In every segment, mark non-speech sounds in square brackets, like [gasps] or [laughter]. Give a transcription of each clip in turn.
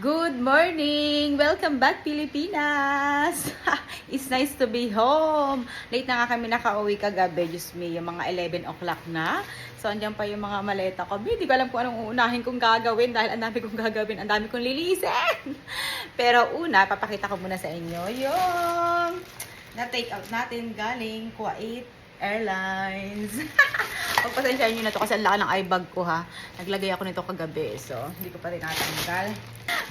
Good morning! Welcome back, Pilipinas! [laughs] It's nice to be home. Late na nga kami nakauwi kagabi, Diyos me, yung mga 11 o'clock na. So, andyan pa yung mga maleta ko. Hindi ko alam kung anong uunahin kong gagawin dahil ang dami kong gagawin, ang dami kong lilisin. [laughs] Pero una, papakita ko muna sa inyo yung na-take out natin galing Kuwait Airlines. [laughs] Pagpasensyahan nyo na to kasi ang laki ng eye bag ko ha. Naglagay ako nito kagabi. So, hindi ko pa rin natanggal.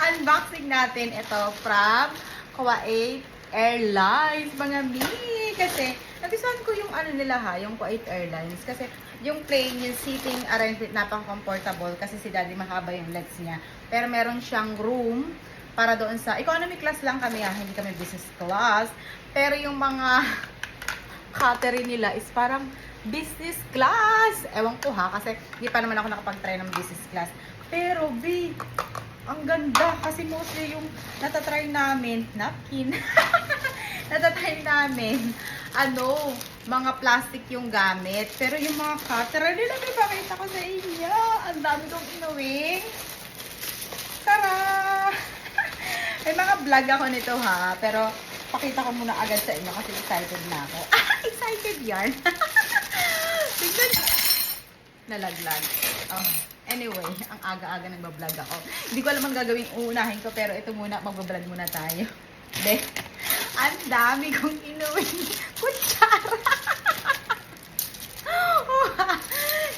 Unboxing natin ito from Kuwait Airlines, mga mi. Kasi, nagustuhan ko yung ano nila ha, yung Kuwait Airlines. Kasi, yung plane, yung seating arrangement, napaka-comfortable. Kasi si daddy mahaba yung legs niya. Pero meron siyang room para doon sa, economy class lang kami ha, hindi kami business class. Pero yung mga [laughs] catering nila is parang business class. Ewan ko ha, kasi hindi pa naman ako nakapag-try ng business class. Pero, B, ang ganda. Kasi mostly yung natatry namin, napkin. [laughs] natatry namin, ano, mga plastic yung gamit. Pero yung mga catering nila, may pakita ko sa inyo. Ang dami kong inuwing. Tara! [laughs] may mga vlog ako nito ha, pero pakita ko muna agad sa inyo kasi excited na ako. [laughs] Ah, excited yarn! Tignan Nalaglag. Oh. Anyway, ang aga-aga nagbablog ako. Hindi ko alam ang gagawin uunahin ko, pero ito muna, magbablog muna tayo. De, ang dami kong inuwing [laughs] kutsara. [laughs]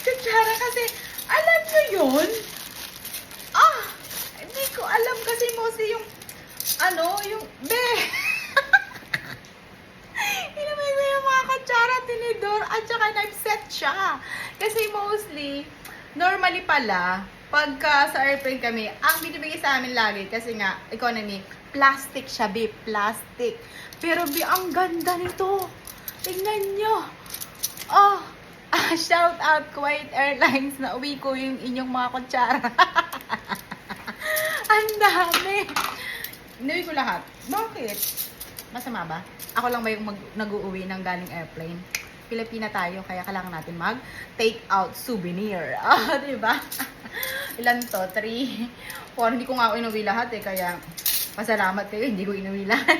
kutsara kasi, alam nyo yun? Ah, hindi ko alam kasi mostly yung, ano, yung, be, [laughs] Inamay ko yung mga kutsara, tinidor, at saka knife set siya. Kasi mostly, normally pala, pagka sa airplane kami, ang binibigay sa amin lagi, kasi nga, economy, plastic siya, be, plastic. Pero be, ang ganda nito. Tingnan nyo. Oh, [laughs] ah, shout out Kuwait Airlines na uwi ko yung inyong mga kutsara. [laughs] ang dami. Inuwi ko lahat. Bakit? Masama ba? Ako lang ba yung mag- nag-uuwi ng galing airplane? Pilipina tayo, kaya kailangan natin mag take out souvenir. [laughs] Ah, di ba? [laughs] Ilan to? 3, 4. Hindi ko nga inuwi lahat eh, kaya pasalamat kayo, hindi ko inuwi [laughs] lahat.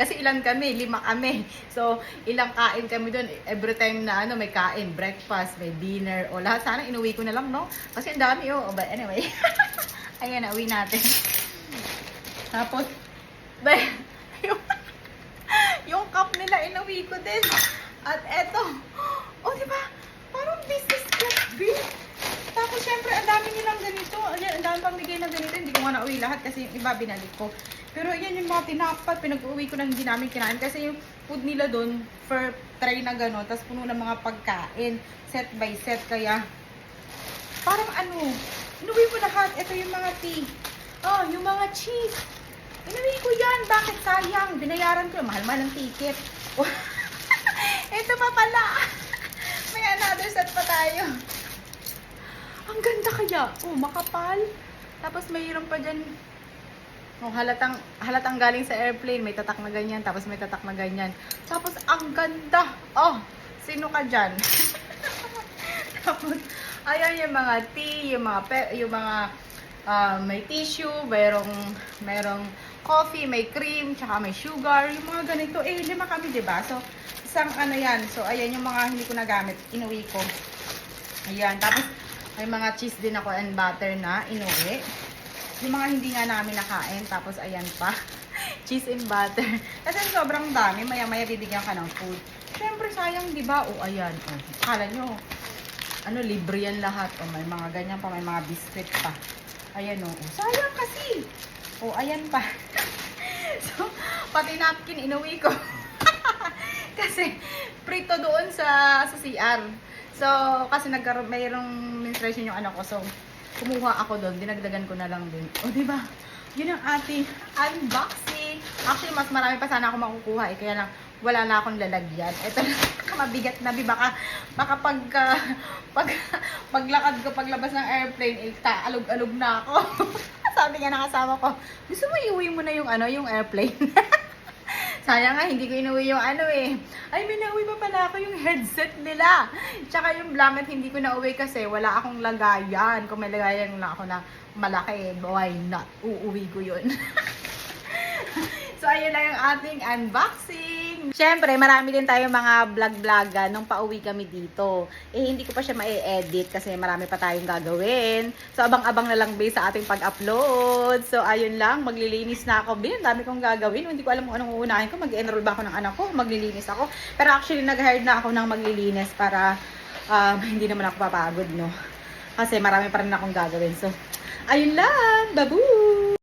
Kasi ilan kami? Lima kami. So, ilang kain kami doon. Every time na ano, may kain, breakfast, may dinner, o lahat. Sana inuwi ko na lang, no? Kasi ang dami, oh. But anyway, ayan uwi natin. Tapos, yung, yung cup nila inuwi ko din. At eto, [gasps] oh, di ba? Parang business class B. Tapos, syempre, ang dami nilang ganito. Ang dami pang bigay na ganito. Hindi ko nga nauwi lahat kasi yung iba binalik ko. Pero, yan yung mga tinapat. Pinag-uwi ko na hindi namin kinain. Kasi yung food nila doon, for tray na gano'n. Tapos, puno ng mga pagkain. Set by set. Kaya, parang ano, inuwi ko lahat. Ito yung mga tea. Oh, yung mga cheese. Inuwi ko yan. Bakit sayang? Binayaran ko. Mahal-mahal ang ticket. [laughs] Ito pa pala. [laughs] May another set pa tayo. Ang ganda kaya. Oh, makapal. Tapos mayroon pa dyan. Oh, halatang, halatang galing sa airplane. May tatak na ganyan. Tapos may tatak na ganyan. Tapos ang ganda. Oh, sino ka dyan? [laughs] Tapos, ayan yung mga tea, yung mga, pe, yung mga ah, may tissue, mayroong, mayroong coffee, may cream, tsaka may sugar, yung mga ganito. Eh, lima kami, ba? So, isang ano yan. So, ayan yung mga hindi ko nagamit. Inuwi ko. Ayan. Tapos, may mga cheese din ako and butter na inuwi. Yung mga hindi nga namin nakain. Tapos, ayan pa. [laughs] cheese and butter. Kasi sobrang dami. Maya-maya bibigyan ka ng food. Siyempre, sayang, di ba? O, ayan. O, kala nyo, ano, libre yan lahat. O, may mga ganyan pa. May mga biscuit pa. Ayan, o. o sayang kasi. O, ayan pa. [laughs] pati napkin inuwi ko. [laughs] kasi, prito doon sa, sa CR. So, kasi nagkaroon, mayroong menstruation yung anak ko. So, kumuha ako doon. Dinagdagan ko na lang din. O, di ba? Yun ang ating unboxing. Actually, mas marami pa sana ako makukuha. Eh, kaya lang, wala na akong lalagyan. Ito na, [laughs] mabigat na. Bi, baka, baka pag, ah, [laughs] pag, paglakad ko, paglabas ng airplane, eh, taalog-alog na ako. Sabi nga ng kasama ko, gusto mo iuwi mo na yung ano, yung airplane? Sayang nga, hindi ko inuwi yung ano eh. Ay, may nauwi pa pala ako yung headset nila. Tsaka yung blanket, hindi ko nauwi kasi wala akong lagayan. Kung may lagayan lang ako na malaki, why not? Uuwi ko yun. [laughs] so, ayun lang yung ating unboxing. Siyempre, marami din tayo mga vlog-vlogan nung pauwi kami dito. Eh, hindi ko pa siya ma-edit kasi marami pa tayong gagawin. So, abang-abang na lang based sa ating pag-upload. So, ayun lang, maglilinis na ako. Bin, dami kong gagawin. Hindi ko alam kung anong uunahin ko. Mag-enroll ba ako ng anak ko? Maglilinis ako. Pero actually, nag-hired na ako ng maglilinis para um, hindi naman ako papagod, no? Kasi marami pa rin akong gagawin. So, ayun lang. Babu!